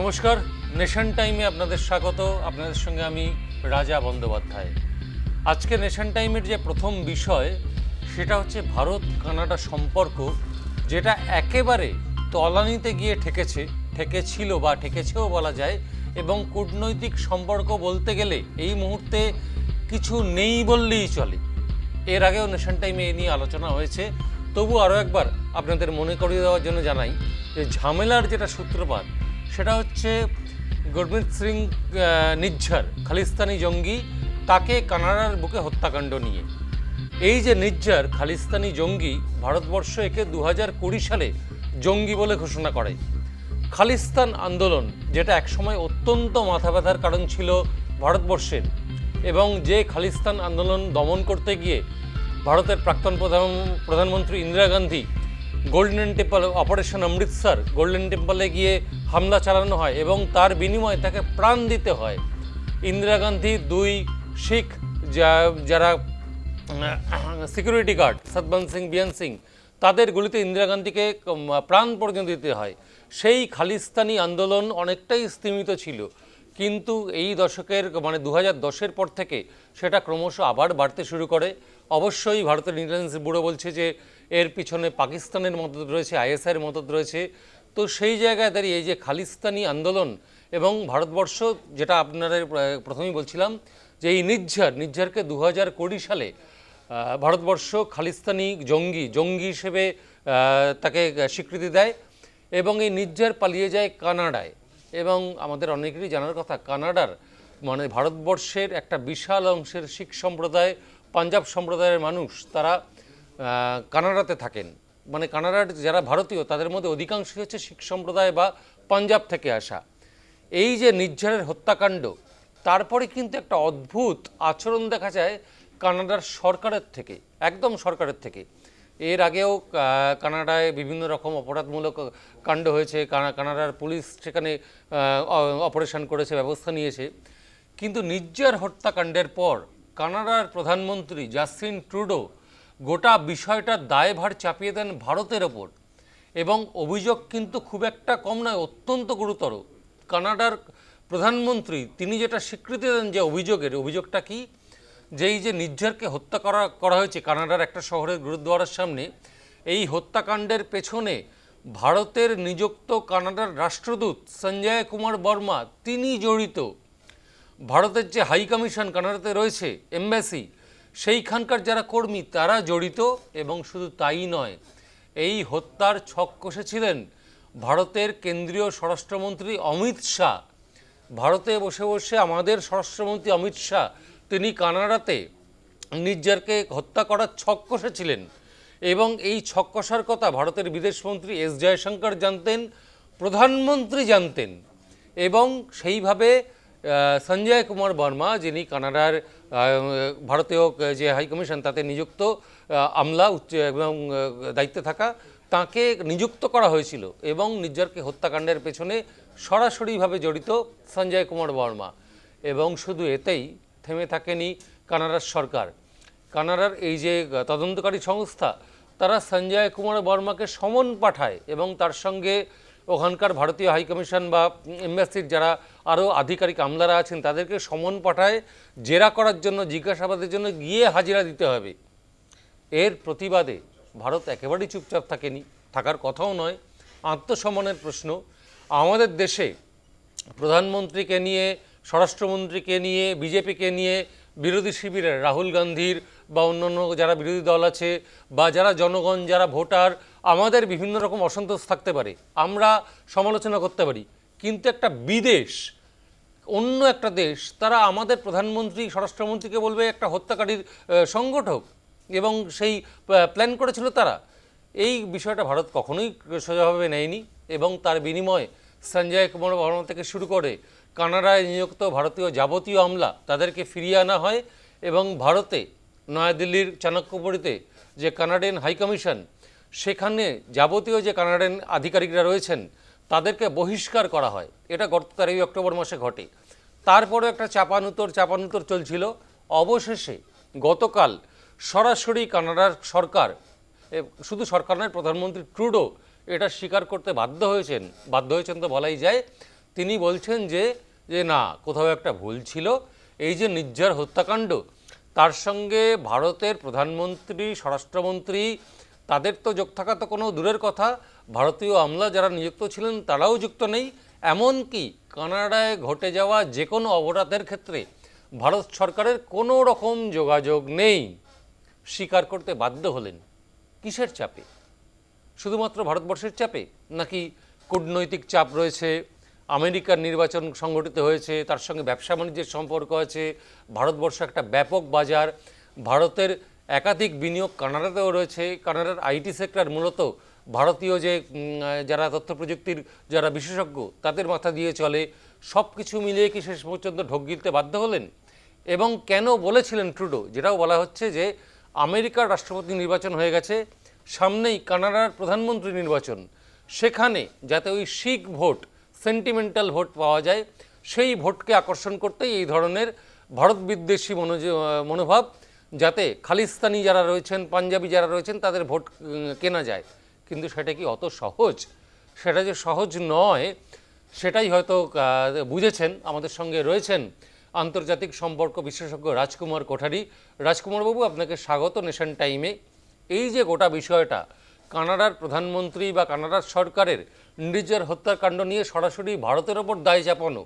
নমস্কার নেশন টাইমে আপনাদের স্বাগত। আপনাদের সঙ্গে আমি রাজা বন্দ্যোপাধ্যায়। আজকে নেশন টাইমের যে প্রথম বিষয়, সেটা হচ্ছে ভারত কানাডা সম্পর্ক, যেটা একেবারে তলানিতে গিয়ে ঠেকেছে, ঠেকেছিল বা ঠেকেছেও বলা যায়, এবং কূটনৈতিক সম্পর্ক বলতে গেলে এই মুহূর্তে কিছু নেই বললেই চলে। এর আগেও নেশন টাইমে এ নিয়ে আলোচনা হয়েছে। তবু আরও একবার আপনাদের মনে করিয়ে দেওয়ার জন্য জানাই যে ঝামেলার যেটা সূত্রপাত সেটা হচ্ছে গুরমিত সিং নিজ্ঝর, খালিস্তানি জঙ্গি, তাকে কানাডার বুকে হত্যাকাণ্ড নিয়ে। এই যে নিজ্জার খালিস্তানি জঙ্গি ভারতবর্ষ একে দু হাজার কুড়ি সালে জঙ্গি বলে ঘোষণা করে। খালিস্তান আন্দোলন, যেটা একসময় অত্যন্ত মাথা ব্যথার কারণ ছিল ভারতবর্ষের, এবং যে খালিস্তান আন্দোলন দমন করতে গিয়ে ভারতের প্রাক্তন প্রধান, প্রধানমন্ত্রী Indira Gandhi, golden temple operation Amritsar, golden টেম্পলে গিয়ে হামলা চালানো হয় এবং তার বিনিময়ে তাকে প্রাণ দিতে হয়। ইন্দিরা গান্ধী দুই শিখ যারা সিকিউরিটি গার্ড সতবন সিং, বিয়ান সিং, তাদের গুলিতে ইন্দিরা গান্ধীকে প্রাণ পর্যন্ত দিতে হয়। সেই খালিস্তানি আন্দোলন অনেকটাই স্তীমিত ছিল। কিন্তু এই দশকের মানে দু হাজার দশের পর থেকে সেটা ক্রমশ আবার বাড়তে শুরু করে। অবশ্যই ভারতের ইন্টেলিজেন্স ব্যুরো বলছে যে, এর পিছনে পাকিস্তানের মদত রয়েছে, আইএসআইয়ের মদত রয়েছে। তো সেই জায়গায় দাঁড়িয়ে এই যে খালিস্তানি আন্দোলন এবং ভারতবর্ষ, যেটা আপনারা প্রথমেই বলছিলাম, যে এই নির্ঝর, নির্ঝরকে দু হাজার কুড়ি সালে ভারতবর্ষ খালিস্তানি জঙ্গি জঙ্গি হিসেবে তাকে স্বীকৃতি দেয় এবং এই নির্ঝর পালিয়ে যায় কানাডায়। এবং আমাদের অনেকেরই জানার কথা, কানাডার মানে ভারতবর্ষের একটা বিশাল অংশের শিখ সম্প্রদায়, পাঞ্জাব সম্প্রদায়ের মানুষ, তারা কানাডাতে থাকেন। মানে কানাডার যারা ভারতীয়, তাদের মধ্যে অধিকাংশই হচ্ছে শিখ সম্প্রদায় বা পাঞ্জাব থেকে আসা। এই যে নির্ঝরের হত্যাকাণ্ড, তারপরে কিন্তু একটা অদ্ভুত আচরণ দেখা যায় কানাডার সরকারের থেকে, একদম সরকারের থেকে। এর আগেও কানাডায় বিভিন্ন রকম অপরাধমূলক কাণ্ড হয়েছে কানাডার পুলিশ সেখানে অপারেশন করেছে, ব্যবস্থা নিয়েছে। কিন্তু নির্জার হত্যাকাণ্ডের পর কানাডার প্রধানমন্ত্রী জাস্টিন ট্রুডো গোটা বিষয়টার দায়ভার চাপিয়ে দেন ভারতের ওপর। এবং অভিযোগ কিন্তু খুব একটা কম নয়, অত্যন্ত গুরুতর। কানাডার প্রধানমন্ত্রী, তিনি যেটা স্বীকৃতি দেন যে অভিযোগের, অভিযোগটা কি? যেই যে নির্ঝরকে হত্যা করা করা হয়েছে কানাডার একটা শহরের গুরুদ্বারার সামনে, এই হত্যাকাণ্ডের পেছনে ভারতের নিযুক্ত কানাডার রাষ্ট্রদূত সঞ্জয় কুমার বর্মা, তিনি জড়িত। ভারতের যে হাই কমিশন কানাডাতে রয়েছে, এমবাসি সেইখানকার যারা কর্মী, তারা জড়িত এবং শুধু তাই নয়, এই হত্যার ছক কষেছিলেন ভারতের কেন্দ্রীয় স্বরাষ্ট্রমন্ত্রী অমিত শাহ। ভারতে বসে বসে আমাদের স্বরাষ্ট্রমন্ত্রী অমিত শাহ, তিনি কানাডাতে নির্জারকে হত্যা করার ছক কষেছিলেন এবং এই ছক কষার কথা ভারতের বিদেশমন্ত্রী এস জয়শঙ্কর জানতেন, প্রধানমন্ত্রী জানতেন এবং সেইভাবে সঞ্জয় কুমার বর্মা, যিনি কানাডার ভারতীয় যে হাই কমিশন, তাতে নিযুক্ত আমলা, উচ্চ এবং দায়িত্বে থাকা, তাকে নিযুক্ত করা হয়েছিল এবং নির্জারকে হত্যাকাণ্ডের পেছনে সরাসরিভাবে জড়িত সঞ্জয় কুমার বর্মা। এবং শুধু এতেই থেমে থাকেনি কানাডার সরকার। কানাডার এই যে তদন্তকারী সংস্থা, তারা সঞ্জয় কুমার বর্মাকে সমন পাঠায় এবং তার সঙ্গে ওখানকার ভারতীয় হাইকমিশন বা এম্বাসির যারা আরও আধিকারিক আমলারা আছেন, তাদেরকে সমন পাঠায়, জেরা করার জন্য, জিজ্ঞাসাবাদের জন্য গিয়ে হাজিরা দিতে হবে। এর প্রতিবাদে ভারত একেবারেই চুপচাপ থাকেনি, থাকার কথাও নয়। আত্মসম্মানের প্রশ্ন, আমাদের দেশে প্রধানমন্ত্রীকে নিয়ে, স্বরাষ্ট্রমন্ত্রীকে নিয়ে, বিজেপিকে নিয়ে বিরোধী শিবিরের রাহুল গান্ধীর বা অন্যান্য যারা বিরোধী দল আছে বা যারা জনগণ, যারা ভোটার, আমাদের বিভিন্ন রকম অসন্তোষ থাকতে পারে। আমরা সমালোচনা করতে পারি। কিন্তু একটা বিদেশ, অন্য একটা দেশ, তারা আমাদের প্রধানমন্ত্রী, স্বরাষ্ট্রমন্ত্রীকে বলবে একটা হত্যাকারীর সংগঠক এবং সেই প্ল্যান করেছিল তারা। এই বিষয়টা ভারত কখনোই সোজাভাবে নেয়নি এবং তার বিনিময়ে সঞ্জয় কুমার বর্মা থেকে শুরু করে কানাডায় নিযুক্ত ভারতীয় যাবতীয় আমলা তাদেরকে ফিরিয়ে আনা হয় এবং ভারতে নয়াদিল্লির চাণক্যপুরীতে যে কানাডিয়ান হাইকমিশন সেখানে যাবতীয় যে কানাডিয়ান আধিকারিকরা রয়েছেন, তাদেরকে বহিষ্কার করা হয়। এটা গত তেরোই অক্টোবর মাসে ঘটে। তারপরে একটা চাপানুতর চাপানুতর চলছিল। অবশেষে গতকাল সরাসরি কানাডার সরকার শুধু সরকার নয়, প্রধানমন্ত্রী ট্রুডো এটা স্বীকার করতে বাধ্য হয়েছেন। বাধ্য হয়েছেন তো বলাই যায়। তিনি বলছেন যে যে না, কোথাও একটা ভুল ছিল। এই যে নির্ঝর হত্যাকাণ্ড তার সঙ্গে ভারতের প্রধানমন্ত্রী, স্বরাষ্ট্রমন্ত্রী, তাদের তো যোগ থাকা তো কোনো দূরের কথা। ভারতীয় আমলা যারা নিযুক্ত ছিলেন, তারাও যুক্ত নেই। এমনকি কানাডায় ঘটে যাওয়া যে কোনো অপরাধের ক্ষেত্রে ভারত সরকারের কোনো রকম যোগাযোগ নেই। স্বীকার করতে বাধ্য হলেন। কিসের চাপে? শুধুমাত্র ভারতবর্ষের চাপে নাকি কূটনৈতিক চাপ রয়েছে? আমেরিকার নির্বাচন সংগঠিত হয়েছে, তার সঙ্গে ব্যবসা বাণিজ্যের সম্পর্ক আছে, ভারতবর্ষ একটা ব্যাপক বাজার, ভারতের একাধিক বিনিয়োগ কানাডাতেও রয়েছে, কানাডার আইটি সেক্টর মূলত ভারতীয় যে যারা তথ্য প্রযুক্তির যারা বিশেষজ্ঞ, তাদের মাথা দিয়ে চলে। সব কিছু মিলিয়ে কি শেষ পর্যন্ত ঢোক গিলতে বাধ্য হলেন? এবং কেন বলেছিলেন ট্রুডো? যেটাও বলা হচ্ছে যে, আমেরিকার রাষ্ট্রপতি নির্বাচন হয়ে গেছে, সামনেই কানাডার প্রধানমন্ত্রী নির্বাচন। সেখানে যাতে ওই শিখ ভোট সেন্টিমেন্টাল ভোট পাওয়া যায়। সেই ভোটকে আকর্ষণ করতেই এই ধরনের ভারত বিদ্বেষী মনোভাব, যাতে খালিস্তানি যারা রয়েছেন, পাঞ্জাবি যারা রয়েছেন, তাদের ভোট কেনা যায়। কিন্তু সেটা কি অত সহজ? সেটা যে সহজ নয়, সেটাই হয়তো বুঝেছেন, আমাদের সঙ্গে রয়েছেন আন্তর্জাতিক সম্পর্ক বিশেষজ্ঞ রাজকুমার কোঠারি। রাজকুমারবাবু, আপনাকে স্বাগত নেশন টাইমে। এই যে গোটা বিষয়টা কানাডার প্রধানমন্ত্রী বা কানাডার সরকারের নিজের হত্যাকাণ্ড নিয়ে সরাসরি ভারতের ওপর দায় চাপানো।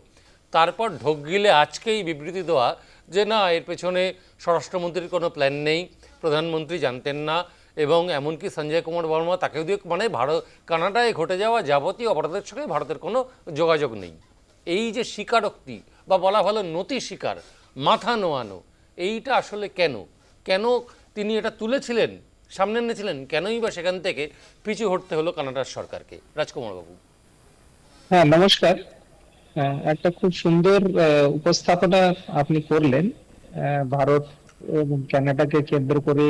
তারপর ঢোক গিলে আজকেই বিবৃতি দেওয়া যে না, এর পেছনে স্বরাষ্ট্রমন্ত্রীর কোনো প্ল্যান নেই, প্রধানমন্ত্রী জানতেন না, এবং এমনকি সঞ্জয় কুমার বর্মা তাকেও দিয়ে মানে ভারত, কানাডায় ঘটে যাওয়া যাবতীয় অপরাধের সঙ্গে ভারতের কোনো যোগাযোগ নেই। এই যে স্বীকারোক্তি বা বলা ভালো নতি স্বীকার, মাথা নোয়ানো, এইটা আসলে কেন? কেন তিনি এটা তুলেছিলেন? সামনে এনেছিলেন কেনই বা সেখান থেকে পিছু হটতে হলো কানাডার সরকারকে? রাজকুমার বাবু হ্যাঁ নমস্কার। হ্যাঁ, একটা খুব সুন্দর উপস্থাপনা আপনি করলেন। ভারত এবং কানাডাকে কেন্দ্র করে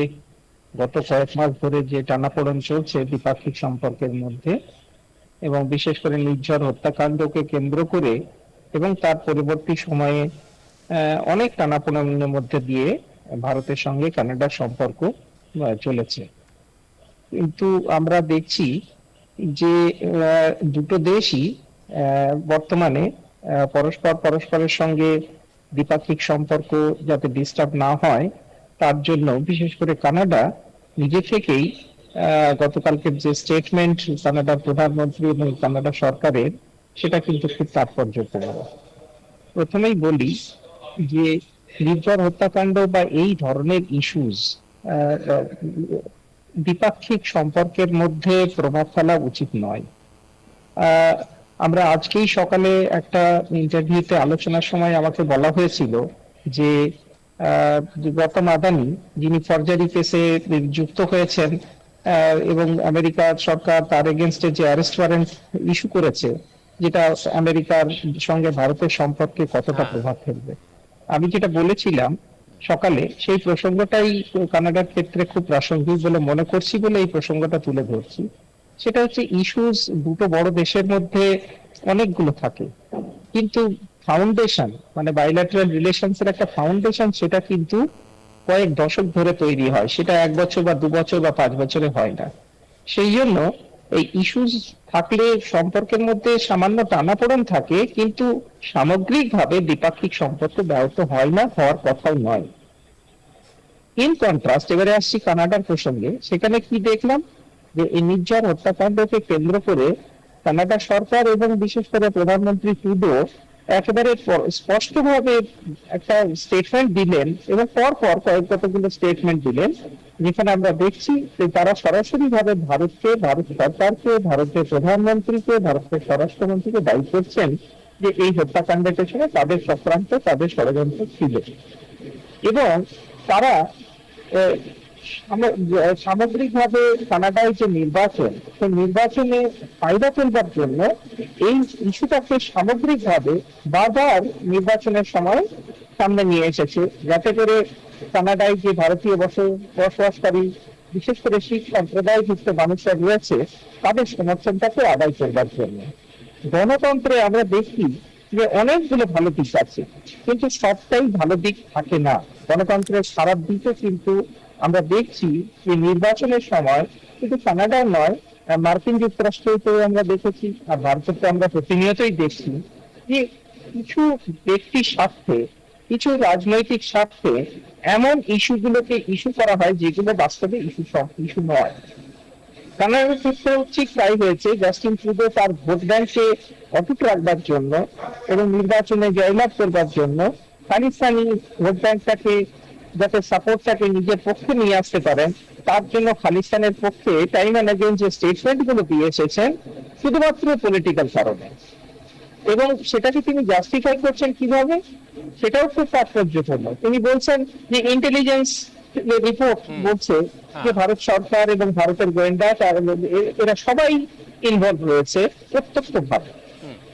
গত কয়েক মাস ধরে যে টানাপোড়েন চলছে দ্বিপাক্ষিক সম্পর্কের মধ্যে এবং বিশেষ করে নির্ঝর হত্যাকাণ্ডকে কেন্দ্র করে এবং তার পরবর্তী সময়ে অনেক টানাপোড়েনের মধ্যে দিয়ে ভারতের সঙ্গে কানাডার সম্পর্ক চলেছে। কিন্তু আমরা দেখছি যে দুটো দেশই বর্তমানে পরস্পর পরস্পরের সঙ্গে দ্বিপাক্ষিক সম্পর্ক যাতে ডিস্টার্ব না হয় তার জন্য বিশেষ করে কানাডা নিজে থেকেই আহ, গতকালকের যে স্টেটমেন্ট কানাডার প্রধানমন্ত্রী এবং কানাডা সরকারের সেটা কিন্তু খুব তাৎপর্যপূর্ণ। প্রথমেই বলি যে নির্ঝর হত্যাকাণ্ড বা এই ধরনের ইস্যুস দ্বিপাক্ষিক সম্পর্কের মধ্যে প্রভাব ফেলা উচিত নয় আমরা আজকেই সকালে একটা ইন্টারভিউতে আলোচনার সময় আমাকে বলা হয়েছিল যে গৌতম আদানি যিনি ফরজারি কেসে যুক্ত হয়েছেন এবং আমেরিকা সরকার তার এগেনস্টে যে অ্যারেস্ট ওয়ারেন্ট ইস্যু করেছে যেটা আমেরিকার সঙ্গে ভারতের সম্পর্কে কতটা হ্যাঁ। প্রভাব ফেলবে আমি যেটা বলেছিলাম সকালে সেই প্রসঙ্গটাই কানাডার ক্ষেত্রে খুব প্রাসঙ্গিক বলে মনে করছি বলে এই প্রসঙ্গটা তুলে ধরছি। সেটা হচ্ছে ইস্যুস দুটো বড় দেশের মধ্যে অনেকগুলো থাকে। কিন্তু ফাউন্ডেশন মানে বাইল্যাটারাল রিলেশনস এর একটা ফাউন্ডেশন সেটা কিন্তু কয়েক দশক ধরে তৈরি হয়। সেটা এক বছর বা দু বছর বা পাঁচ বছরে হয় না। সেই জন্য এই ইস্যুস থাকলে সম্পর্কের মধ্যে সামান্য টানাপোড়েন থাকে, কিন্তু সামগ্রিকভাবে দ্বিপাক্ষিক সম্পর্ক ব্যাহত হয় না, হওয়ার কথাও নয়। ইন কন্ট্রাস্ট এবারে আসছি কানাডার প্রসঙ্গে। সেখানে কি দেখলাম? যে এই নির্ঝর হত্যাকাণ্ডকে কেন্দ্র করে কানাডা সরকার এবং বিশেষ করে প্রধানমন্ত্রী ট্রুডো একেবারে স্পষ্টভাবে একটা স্টেটমেন্ট দিলেন এবং পর পর কয়েক কতগুলো স্টেটমেন্ট দিলেন, যেখানে আমরা দেখছি যে তারা সরাসরি ভাবে ভারতকে, ভারত সরকারকে, ভারতের প্রধানমন্ত্রীকে, ভারতের স্বরাষ্ট্রমন্ত্রীকে দায়ী করছেন যে এই হত্যাকাণ্ডের পেছনে তাদের চক্রান্ত, তাদের ষড়যন্ত্র ছিল। এবং তারা সাম- সামগ্রিকভাবে কানাডায় যে নির্বাচন, সেই নির্বাচনে ফায়দা তুলবার জন্য এই ইস্যুটাকে সামগ্রিকভাবে বারবার নির্বাচনের সময় সামনে নিয়ে এসেছে। যাতে করে কানাডায় যে ভারতীয় বস- বসবাসকারী, বিশেষ করে শিখ সম্প্রদায়যুক্ত মানুষরা রয়েছে, তাদের সমর্থনটাকে আদায় করবার জন্য। গণতন্ত্রে আমরা দেখি যে অনেকগুলো ভালো দিক আছে, কিন্তু সবটাই ভালো দিক থাকে না। গণতন্ত্রের খারাপ দিকও কিন্তু আমরা দেখছি যে নির্বাচনের সময় কিন্তু কানাডার নয় মার্কিন যুক্তরাষ্ট্রেও আমরা দেখেছি আর ভারতে আমরা প্রতিনিয়তই দেখছি যে কিছু ব্যক্তির স্বার্থে, কিছু রাজনৈতিক স্বার্থে এমন ইস্যুগুলোকে ইস্যু করা হয় যেগুলো বাস্তবে ইস্যু ইস্যু নয়। কানাডার ক্ষেত্রেও ঠিক তাই হয়েছে, জাস্টিন ট্রুডো তার ভোট ব্যাংকে অটুট রাখবার জন্য এবং নির্বাচনে জয়লাভ করবার জন্য খালিস্তানি ভোট ব্যাংকটাকে যাতে সাপোর্টটাকে নিজের পক্ষে নিয়ে আসতে পারেন তার জন্য খালিস্তানের পক্ষে টাইম অ্যান্ড অ্যাগেন যে স্টেটমেন্টগুলো দিয়ে এসেছেন শুধুমাত্র পলিটিক্যাল কারণে। এবং সেটাকে তিনি জাস্টিফাই করছেন কীভাবে? সেটাও খুব তাৎপর্যপূর্ণ। তিনি বলছেন যে ইন্টেলিজেন্স রিপোর্ট বলছে যে ভারত সরকার এবং ভারতের গোয়েন্দা এরা সবাই ইনভলভ রয়েছে প্রত্যক্ষভাবে।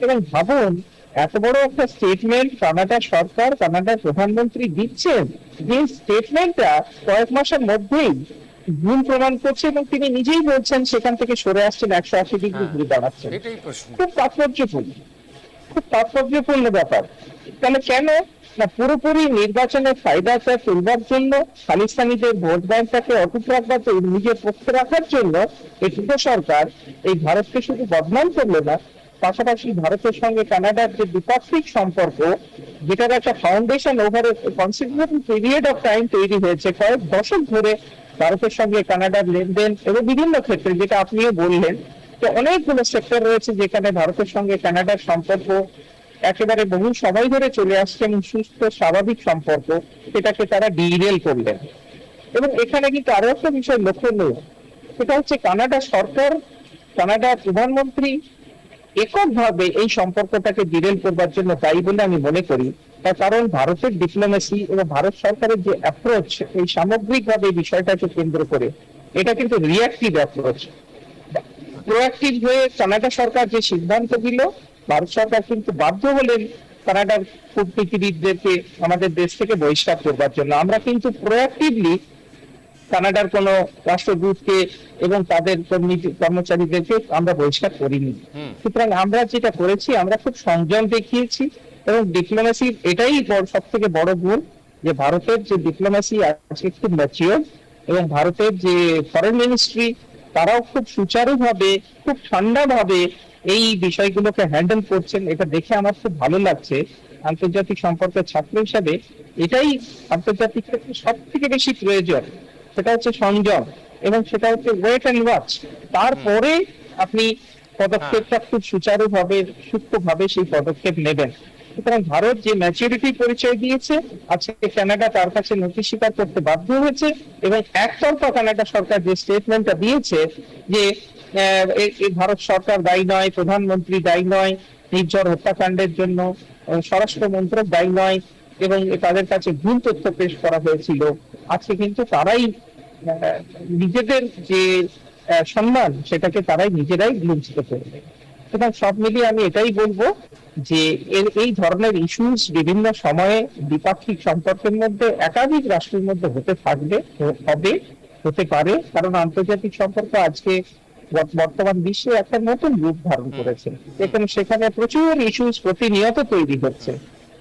এবং ভাবুন এত বড় একটা স্টেটমেন্ট কানাডা সরকার কানাডার প্রধানমন্ত্রী দিচ্ছেন। যে স্টেটমেন্টটা কয়েক মাসের মধ্যেই ভুল প্রমাণ করছে এবং তিনি নিজেই বলছেন সেখান থেকে সরে আসছেন একশো আশি ডিগ্রি হ্যাঁ। ঘুরে দাঁড়াচ্ছেন। খুব তাৎপর্যপূর্ণ। খুব তাৎপর্যপূর্ণ ব্যাপার। তাহলে কেন না পুরোপুরি নির্বাচনের ফায়দাটা তুলবার জন্য খালিস্তানিদের ভোট ব্যাংকটাকে অটুট রাখবার নিজের পক্ষে রাখার জন্য এই সরকার এই ভারতকে শুধু বদনাম করল না পাশাপাশি ভারতের সঙ্গে কানাডার যে দ্বিপাক্ষিক সম্পর্ক, যেটার একটা foundation over considerable period of time তৈরি হয়েছে, কয়েক দশক ধরে ভারতের সঙ্গে কানাডার লেনদেন এবং বিভিন্ন ক্ষেত্রে যেটা আপনিও বললেন তো অনেকগুলো সেক্টর রয়েছে যেখানে ভারতের সঙ্গে কানাডার সম্পর্ক একেবারে বহু সময় ধরে চলে আসছে এবং সুস্থ, স্বাভাবিক সম্পর্ক সেটাকে তারা ডিরেল করলেন। এবং এখানে কিন্তু আরও একটা বিষয় লক্ষণীয় সেটা হচ্ছে কানাডা সরকার, কানাডার প্রধানমন্ত্রী এককভাবে এই সম্পর্কটাকে ডিরেল করবার জন্য দায়ী বলে আমি মনে করি। তার কারণ ভারতের ডিপ্লোমেসি এবং ভারত সরকারের যে অ্যাপ্রোচ এই সামগ্রিকভাবে বিষয়টাকে কেন্দ্র করে, এটা কিন্তু রিয়াক্টিভ অ্যাপ্রোচ প্রোয়াক্টিভ হয়ে কানাডা সরকার যে সিদ্ধান্ত দিল, ভারত সরকার কিন্তু বাধ্য হলেন কানাডার কূটনীতিবিদদেরকে আমাদের দেশ থেকে বহিষ্কার করবার জন্য। আমরা কিন্তু প্রোয়াক্টিভলি কানাডার কোন রাষ্ট্রদূতকে এবং তাদের কর্মচারীদেরকে আমরা বহিষ্কার করিনি। সুতরাং আমরা যেটা করেছি আমরা খুব সংযম দেখিয়েছি এবং ডিপ্লোমেসির এটাই সব থেকে বড় গুণ যে ভারতের যে ডিপ্লোমেসি আজকে খুব ম্যাচিওর এবং ভারতের যে ফরেন মিনিস্ট্রি তারাও খুব সুচারুভাবে খুব ঠান্ডাভাবে এই বিষয়গুলোকে হ্যান্ডেল করছেন। এটা দেখে আমার খুব ভালো লাগছে। আন্তর্জাতিক সম্পর্কের ছাত্র হিসাবে এটাই আন্তর্জাতিক ক্ষেত্রে সব থেকে বেশি প্রয়োজন। সেটা হচ্ছে সংযম এবং সেটা হচ্ছে ওয়েট অ্যান্ড ওয়াচ তারপরে আপনি পদক্ষেপটা খুব সুচারুভাবে সূক্ষ্মভাবে সেই পদক্ষেপ নেবেন। সুতরাং ভারত যে ম্যাচুরিটি পরিচয় দিয়েছে আজকে কানাডা তার কাছে নথি স্বীকার করতে বাধ্য হয়েছে এবং একতরফা কানাডা সরকার যে স্টেটমেন্টটা দিয়েছে যে ভারত সরকার দায়ী নয় প্রধানমন্ত্রী দায়ী নয় নির্ঝর হত্যাকাণ্ডের জন্য স্বরাষ্ট্র মন্ত্রক দায়ী নয় এবং তাদের কাছে ভুল তথ্য পেশ করা হয়েছিল। আজকে কিন্তু তারাই নিজেদের যে সম্মান সেটাকে তারাই নিজেরাই লুঞ্চিত করবে সুতরাং সব মিলিয়ে আমি এটাই বলব যে এর এই ধরনের ইস্যুস বিভিন্ন সময়ে দ্বিপাক্ষিক সম্পর্কের মধ্যে একাধিক রাষ্ট্রের মধ্যে হতে থাকবে হবে হতে পারে। কারণ আন্তর্জাতিক সম্পর্ক আজকে বর্তমান বিশ্বে একটা নতুন রূপ ধারণ করেছে। এখানে সেখানে প্রচুর ইস্যুস প্রতিনিয়ত তৈরি হচ্ছে।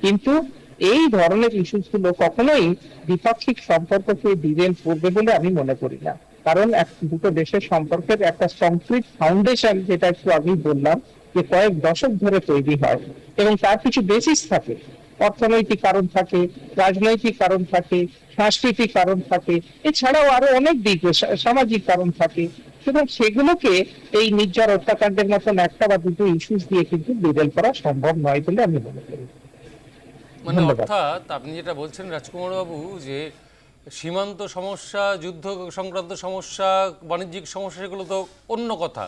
কিন্তু এই ধরনের ইস্যুসগুলো কখনোই দ্বিপাক্ষিক সম্পর্ককে ডিরেল করবে বলে আমি মনে করি না। কারণ এক দুটো দেশের সম্পর্কের একটা কংক্রিট ফাউন্ডেশন যেটা একটু আগেই বললাম, যে কয়েক দশক ধরে তৈরি হয় এবং তার কিছু বেসিস থাকে। অর্থনৈতিক কারণ থাকে, রাজনৈতিক কারণ থাকে, সাংস্কৃতিক কারণ থাকে, এছাড়াও আরও অনেক দিক সামাজিক কারণ থাকে। সুতরাং সেগুলোকে এই নির্যার হত্যাকাণ্ডের মতন একটা বা দুটো ইস্যুস দিয়ে কিন্তু ডিরেল করা সম্ভব নয় বলে আমি মনে করি। মানে অর্থাৎ আপনি যেটা বলছেন রাজকুমার বাবু যে সীমান্ত সমস্যা যুদ্ধ সংক্রান্ত সমস্যা বাণিজ্যিক সমস্যা সেগুলো তো অন্য কথা।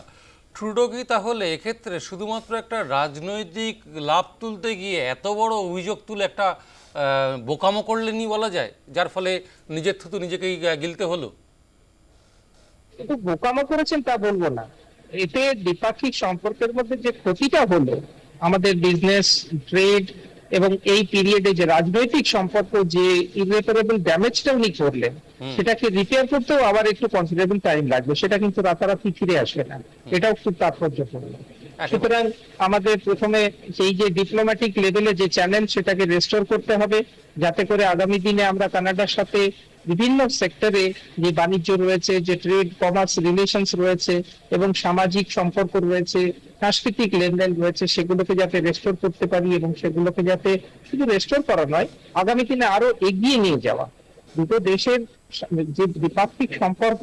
ট্রুডো কি তাহলে এক্ষেত্রে শুধুমাত্র একটা রাজনৈতিক লাভ তুলতে গিয়ে এত বড় অভিযোগ তুলে একটা আহ, বোকামো করলেনই বলা যায় যার ফলে নিজের থুতু নিজেকেই গিলতে হলো? কিন্তু বোকামো করেছেন তা বলব না। এতে দ্বিপাক্ষিক সম্পর্কের মধ্যে যে ক্ষতিটা হলো আমাদের বিজনেস ট্রেড এবং এই পিরিয়ডে যে রাজনৈতিক সম্পর্ক যে ইরেপারেবল ড্যামেজটা উনি করলেন সেটাকে রিপেয়ার করতেও আবার একটু কনসিডারেবল টাইম লাগবে। সেটা কিন্তু রাতারাতি ফিরে আসবে না। এটাও খুব তাৎপর্যপূর্ণ। সুতরাং আমাদের প্রথমে সেই যে ডিপ্লোম্যাটিক লেভেলে যে চ্যানেল সেটাকে রেস্টোর করতে হবে, যাতে করে আগামী দিনে আমরা কানাডার সাথে বিভিন্ন সেক্টরে যে বাণিজ্য রয়েছে, যে ট্রেড কমার্স রিলেশনস রয়েছে এবং সামাজিক সম্পর্ক রয়েছে সাংস্কৃতিক লেনদেন রয়েছে, সেগুলোকে যাতে রেস্টোর করতে পারি এবং সেগুলোকে যাতে শুধু রেস্টোর করা নয়, আগামী দিনে আরও এগিয়ে নিয়ে যাওয়া। দুটো দেশের যে দ্বিপাক্ষিক সম্পর্ক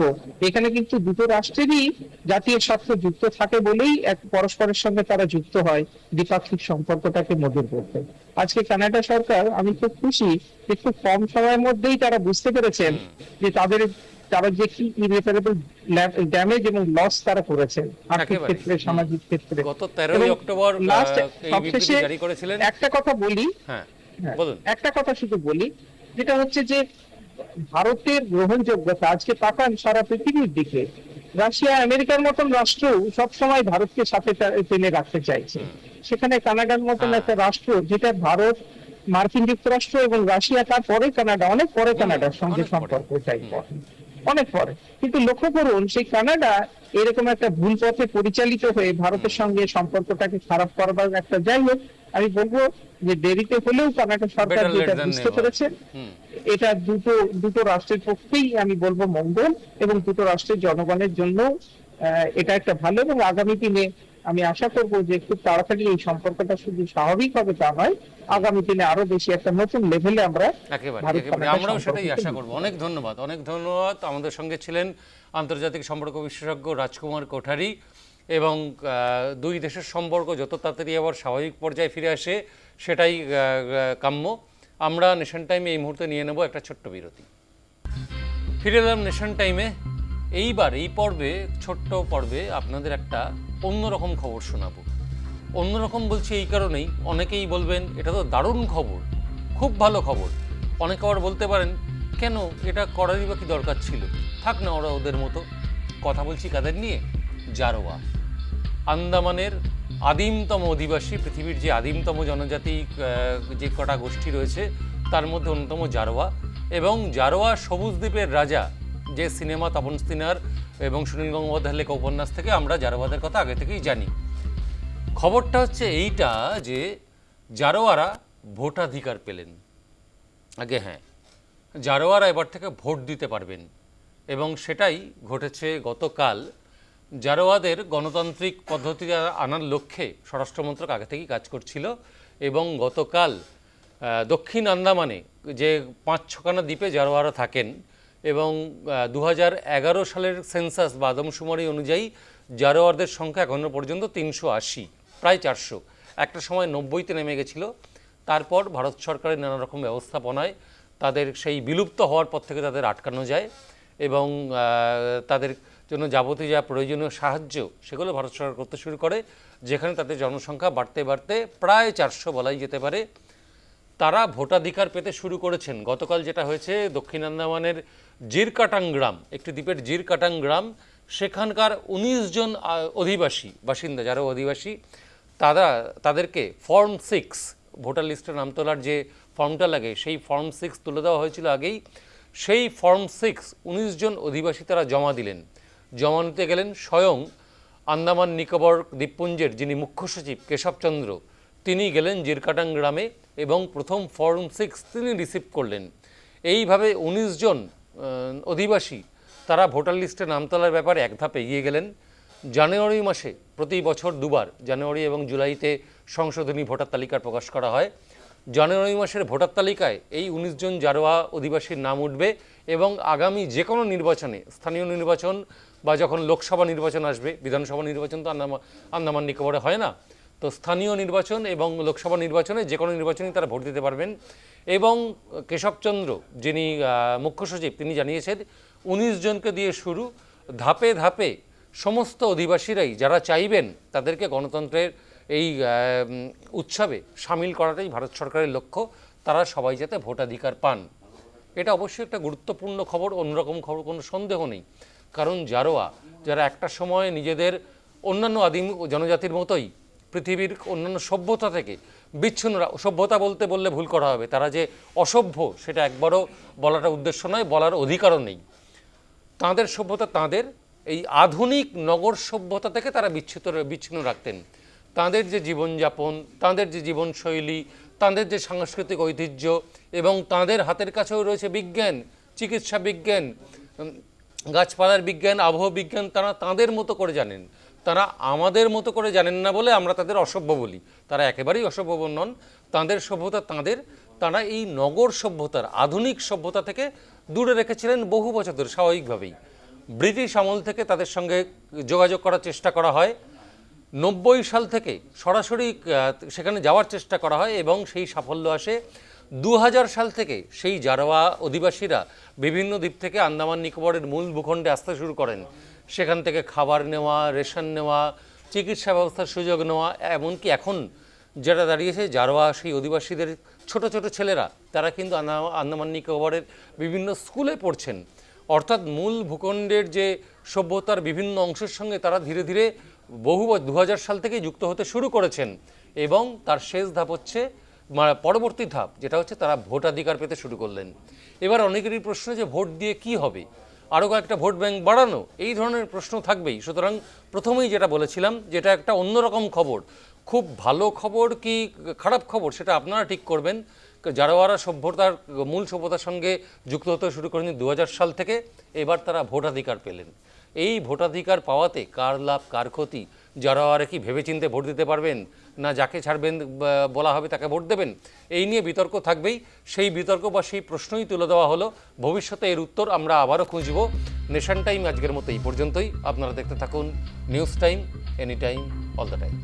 এখানে কিন্তু দুটো রাষ্ট্রেরই জাতীয় স্বার্থ যুক্ত থাকে বলেই এক পরস্পরের সঙ্গে তারা যুক্ত হয় দ্বিপাক্ষিক সম্পর্কটাকে মধুর করতে। আজকে কানাডা সরকার আমি খুব খুশি যে খুব কম সময়ের মধ্যেই তারা বুঝতে পেরেছেন যে তাদের তারা যে কি ইরেপারেবল ড্যামেজ এবং লস তারা করেছেন আর্থিক ক্ষেত্রে সামাজিক ক্ষেত্রে। গত তেরোই এবং অক্টোবর সবশেষে একটা কথা বলি। হ্যাঁ হ্যাঁ, বলুন। একটা কথা শুধু বলি যেটা হচ্ছে যে ভারতের গ্রহণযোগ্যতা আজকে তাকান সারা পৃথিবীর দিকে। রাশিয়া আমেরিকার মতন রাষ্ট্র সবসময় ভারতকে সাথে টেনে রাখতে চাইছে। সেখানে কানাডার মতন হ্যাঁ। একটা রাষ্ট্র যেটা ভারত মার্কিন যুক্তরাষ্ট্র এবং রাশিয়া তার পরে কানাডা অনেক পরে কানাডার সঙ্গে সম্পর্ক চাই। অনেক পরে। কিন্তু লক্ষ্য করুন সেই কানাডা এরকম একটা ভুল পথে পরিচালিত হয়ে ভারতের সঙ্গে সম্পর্কটাকে খারাপ করবার একটা যাই হোক আমি বলব যে দেরিতে হলেও কানাডা সরকার যেটা বুঝতে পেরেছে এটা দুটো দুটো রাষ্ট্রের পক্ষেই আমি বলব মঙ্গল এবং দুটো রাষ্ট্রের জনগণের জন্য আহ, এটা একটা ভালো এবং আগামী দিনে আমি আশা করব যে খুব তাড়াতাড়ি এই সম্পর্কটা শুধু স্বাভাবিক হবে তা নয় আগামী দিনে আরও বেশি একটা নতুন লেভেলে আমরা আমরাও সেটাই আশা করব। অনেক ধন্যবাদ অনেক ধন্যবাদ। আমাদের সঙ্গে ছিলেন আন্তর্জাতিক সম্পর্ক বিশেষজ্ঞ রাজকুমার কোঠারি এবং দুই দেশের সম্পর্ক যত তাড়াতাড়ি আবার স্বাভাবিক পর্যায়ে ফিরে আসে সেটাই কাম্য। আমরা নেশন টাইমে এই মুহূর্তে নিয়ে নেব একটা ছোট্ট বিরতি। ফিরে এলাম নেশন টাইমে। এইবার এই পর্বে ছোট্ট পর্বে আপনাদের একটা অন্যরকম খবর শোনাবো। অন্যরকম বলছি এই কারণেই অনেকেই বলবেন, এটা তো দারুণ খবর, খুব ভালো খবর। অনেকে আবার বলতে পারেন, কেন, এটা করারই বা কি দরকার ছিল? থাক না ওরা ওদের মতো। কথা বলছি কাদের নিয়ে? জারোয়া। আন্দামানের আদিমতম অধিবাসী, পৃথিবীর যে আদিমতম জনজাতি যে কটা গোষ্ঠী রয়েছে, তার মধ্যে অন্যতম জারোয়া। এবং জারোয়া সবুজ দ্বীপের রাজা, যে সিনেমা তপন সিনহার এবং সুনীল গঙ্গোপাধ্যায়ের লেখা উপন্যাস থেকে আমরা জারোয়াদের কথা আগে থেকেই জানি। খবরটা হচ্ছে এইটা যে জারোয়ারা ভোটাধিকার পেলেন। আগে হ্যাঁ জারোয়ারা এবার থেকে ভোট দিতে পারবেন এবং সেটাই ঘটেছে গতকাল। জারোয়াদের গণতান্ত্রিক পদ্ধতি আনার লক্ষ্যে স্বরাষ্ট্রমন্ত্রক আগে থেকেই কাজ করছিল এবং গতকাল দক্ষিণ আন্দামানে যে পাঁচ ছখানা দ্বীপে জারোয়ারা থাকেন এবং দু সালের সেন্সাস বা আদমশুমারি অনুযায়ী জারোয়ারদের সংখ্যা এখনও পর্যন্ত তিনশো আশি, প্রায় চারশো। একটা সময় নব্বইতে নেমে গেছিল। তারপর ভারত সরকারের নানা রকম ব্যবস্থাপনায় তাদের সেই বিলুপ্ত হওয়ার পর থেকে তাদের আটকানো যায় এবং তাদের জন্য যাবতীয় যা প্রয়োজনীয় সাহায্য সেগুলো ভারত সরকার করতে শুরু করে, যেখানে তাদের জনসংখ্যা বাড়তে বাড়তে প্রায় চারশো বলাই যেতে পারে। তারা ভোটাধিকার পেতে শুরু করেছেন। গতকাল যেটা হয়েছে দক্ষিণ আন্দামানের জিরকাটাং গ্রাম একটি দ্বীপের জিরকাটাং গ্রাম সেখানকার উনিশ জন অধিবাসী বাসিন্দা যারা অধিবাসী তারা তাদেরকে ফর্ম সিক্স ভোটার লিস্টে নাম তোলার যে ফর্মটা লাগে সেই ফর্ম সিক্স তুলে দেওয়া হয়েছিল আগেই। সেই ফর্ম সিক্স উনিশ জন অধিবাসী তারা জমা দিলেন। জমা নিতে গেলেন স্বয়ং আন্দামান নিকোবর দ্বীপপুঞ্জের যিনি মুখ্য সচিব কেশবচন্দ্র তিনি গেলেন জিরকাটাং গ্রামে এবং প্রথম ফর্ম সিক্স তিনি রিসিভ করলেন। এইভাবে উনিশ জন আহ, অধিবাসী, তারা ভোটার লিস্টে নাম তোলার ব্যাপারে এক ধাপ এগিয়ে গেলেন। জানুয়ারি মাসে প্রতি বছর দুবার, জানুয়ারি এবং জুলাইতে সংশোধনী ভোটার তালিকার প্রকাশ করা হয়। জানুয়ারি মাসের ভোটার তালিকায় এই উনিশ জন জারোয়া অধিবাসীর নাম উঠবে এবং আগামী যে কোনো নির্বাচনে, স্থানীয় নির্বাচন বা যখন লোকসভা নির্বাচন আসবে, বিধানসভা নির্বাচন তো আন্দামান আন্দামান নিকোবরে হয় না তো স্থানীয় নির্বাচন এবং লোকসভা নির্বাচনে যে কোনো নির্বাচনেই তারা ভোট দিতে পারবেন। এবং কেশবচন্দ্র যিনি মুখ্য সচিব, তিনি জানিয়েছেন, উনিশ জনকে দিয়ে শুরু, ধাপে ধাপে সমস্ত অধিবাসীরাই যারা চাইবেন তাদেরকে গণতন্ত্রের এই উৎসবে সামিল করাটাই ভারত সরকারের লক্ষ্য, তারা সবাই যাতে ভোটাধিকার পান। এটা অবশ্যই একটা গুরুত্বপূর্ণ খবর, অন্যরকম খবর কোনো সন্দেহ নেই। কারণ জারোয়া, যারা একটা সময় নিজেদের অন্যান্য আদিম জনজাতির মতোই পৃথিবীর অন্যান্য সভ্যতা থেকে বিচ্ছিন্নরা, সভ্যতা বলতে বললে ভুল করা হবে। তারা যে অসভ্য, সেটা একবারও বলাটা উদ্দেশ্য নয়, বলার অধিকারও নেই। তাঁদের সভ্যতা তাঁদের, এই আধুনিক নগর সভ্যতা থেকে তারা বিচ্ছিত বিচ্ছিন্ন রাখতেন। তাঁদের যে জীবনযাপন, তাঁদের যে জীবনশৈলী, তাদের যে সাংস্কৃতিক ঐতিহ্য এবং তাদের হাতের কাছেও রয়েছে বিজ্ঞান, চিকিৎসা বিজ্ঞান গাছপালার বিজ্ঞান আবহাওয়া বিজ্ঞান, তারা তাদের মতো করে জানেন। তারা আমাদের মতো করে জানেন না বলে আমরা তাদের অসভ্য বলি। তারা একেবারেই অসভ্য নন। তাদের সভ্যতা তাদের। তারা এই নগর সভ্যতার, আধুনিক সভ্যতা থেকে দূরে রেখেছিলেন বহু বছর ধরে, স্বাভাবিকভাবেই। ব্রিটিশ আমল থেকে তাদের সঙ্গে যোগাযোগ করার চেষ্টা করা হয়। নব্বই সাল থেকে সরাসরি সেখানে যাওয়ার চেষ্টা করা হয় এবং সেই সাফল্য আসে। দু হাজার সাল থেকে সেই জারোয়া অধিবাসীরা বিভিন্ন দ্বীপ থেকে আন্দামান নিকোবরের মূল ভূখণ্ডে আসতে শুরু করেন। সেখান থেকে খাবার নেওয়া, রেশন নেওয়া, চিকিৎসা ব্যবস্থার সুযোগ নেওয়া, এমনকি এখন যেটা দাঁড়িয়েছে জারোয়া সেই অধিবাসীদের ছোট ছোট ছেলেরা, তারা কিন্তু আন্দামান নিকোবরের বিভিন্ন স্কুলে পড়ছেন। অর্থাৎ মূল ভূখণ্ডের যে সভ্যতার বিভিন্ন অংশের সঙ্গে তারা ধীরে ধীরে বহু দু হাজার সাল থেকে যুক্ত হতে শুরু করেছেন। এবং তার শেষ ধাপ হচ্ছে পরবর্তী ধাপ, যেটা হচ্ছে তারা ভোটাধিকার পেতে শুরু করলেন। এবার অনেকেরই প্রশ্ন যে ভোট দিয়ে কি হবে? আরও কয়েকটা ভোট ব্যাংক বাড়ানো, এই ধরনের প্রশ্ন থাকবেই। সুতরাং প্রথমেই যেটা বলেছিলাম, যেটা একটা অন্যরকম খবর। খুব ভালো খবর কি খারাপ খবর সেটা আপনারা ঠিক করবেন। জারোয়ারা সভ্যতার মূল সভ্যতার সঙ্গে যুক্ত হতে শুরু করেন দু সাল থেকে, এবার তারা ভোটাধিকার পেলেন। এই ভোটাধিকার পাওয়াতে কার লাভ, কার ক্ষতি? জারোয়ারা কি ভেবেচিন্তে ভোট দিতে পারবেন? না যাকে ছাড়বেন বলা হবে তাকে ভোট দেবেন, এই নিয়ে বিতর্ক থাকবেই। সেই বিতর্ক বা সেই প্রশ্নই তুলে দেওয়া হলো। ভবিষ্যতে এর উত্তর আমরা আবারও খুঁজব। নেশান টাইম আজকের মতো এই পর্যন্তই। আপনারা দেখতে থাকুন news time, any time, all the time.